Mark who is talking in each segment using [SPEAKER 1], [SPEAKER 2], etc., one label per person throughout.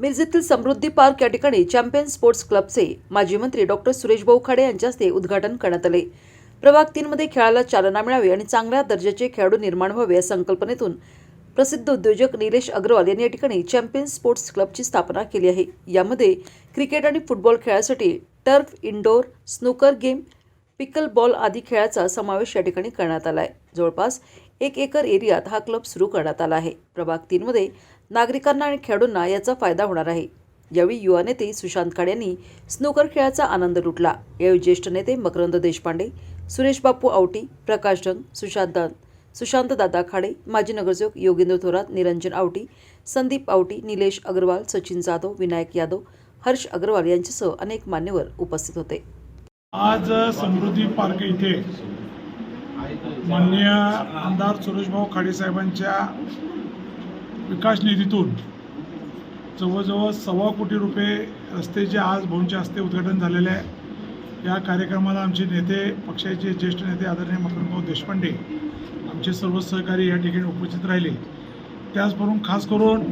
[SPEAKER 1] मिरजेतील समृद्धी पार्क या ठिकाणी चॅम्पियन स्पोर्ट्स क्लबचे माजी मंत्री डॉक्टर सुरेश भाऊ खाडे यांच्या हस्ते उद्घाटन करण्यात आले. प्रभाग तीनमध्ये खेळाला चालना मिळावी आणि चांगल्या दर्जाचे खेळाडू निर्माण व्हावे या संकल्पनेतून प्रसिद्ध उद्योजक निलेश अग्रवाल यांनी या ठिकाणी चॅम्पियन स्पोर्ट्स क्लबची स्थापना केली आहे. यामध्ये क्रिकेट आणि फुटबॉल खेळासाठी turf indoor snooker game pickleball आदी खेळाचा समावेश या ठिकाणी करण्यात आला आहे जवळपास एक एकर एरियात हा क्लब सुरू करण्यात आला आहे. प्रभाग तीनमध्ये नागरिकांना आणि खेळाडूंना याचा फायदा होणार आहे. यावेळी युवा नेते सुशांत खाड यांनी स्नूकर खेळाचा आनंद लुटला. यावेळी ज्येष्ठ नेते मकरंद देशपांडे सुरेश बापू आवटी प्रकाश ढंग सुशांत सुशांत दादा खाडे माजी नगरसेवक योगेंद्र थोरात निरंजन आवटी संदीप आवटी निलेश अग्रवाल सचिन जाधव विनायक यादव हर्ष अग्रवाल यांच्यासह अनेक मान्यवर उपस्थित होते.
[SPEAKER 2] आज समृद्धी पार्क इथे माननीय आमदार सुरेशभाऊ खाडेसाहेबांच्या विकास निधीतून जवळजवळ सव्वा कोटी रुपये रस्त्याचे आज भाऊंच्या हस्ते उद्घाटन झालेले आहे या कार्यक्रमाला आमचे नेते पक्षाचे ज्येष्ठ नेते आदरणीय मकरंदभाऊ देशपांडे आमचे सर्व सहकारी या ठिकाणी उपस्थित राहिले. त्याचबरोबर खास करून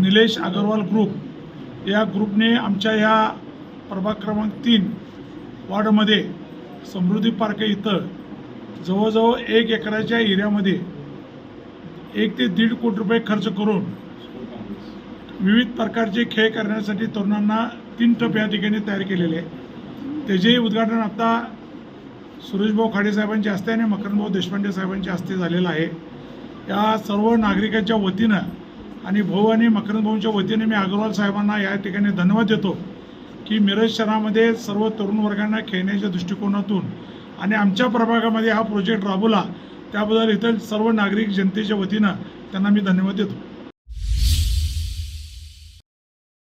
[SPEAKER 2] निलेश अगरवाल ग्रुप या ग्रुपने आमच्या या प्रभाग क्रमांक तीन वार्डमध्ये समृद्धी पार्क इथं जवळजवळ एक एकराच्या एरियामध्ये एक ते दीड कोटी रुपये खर्च करून विविध प्रकारचे खेळ करण्यासाठी तरुणांना तीन टप या ठिकाणी तयार केलेले आहे त्याचेही उद्घाटन आता सुरेशभाऊ खाडे साहेबांच्या हस्ते आणि मकरंदभाऊ देशपांडे साहेबांच्या हस्ते झालेलं आहे. या सर्व नागरिकांच्या वतीनं आणि भाऊ आणि मकरंदभाऊंच्या वतीने मी अग्रवाल साहेबांना या ठिकाणी धन्यवाद देतो की मिरज शहरामध्ये सर्व तरुण वर्गांना खेळण्याच्या दृष्टिकोनातून आणि आमच्या प्रभागामध्ये हा प्रोजेक्ट राबवला त्याबद्दल इथं सर्व नागरिक जनतेच्या वतीनं त्यांना मी धन्यवाद देतो.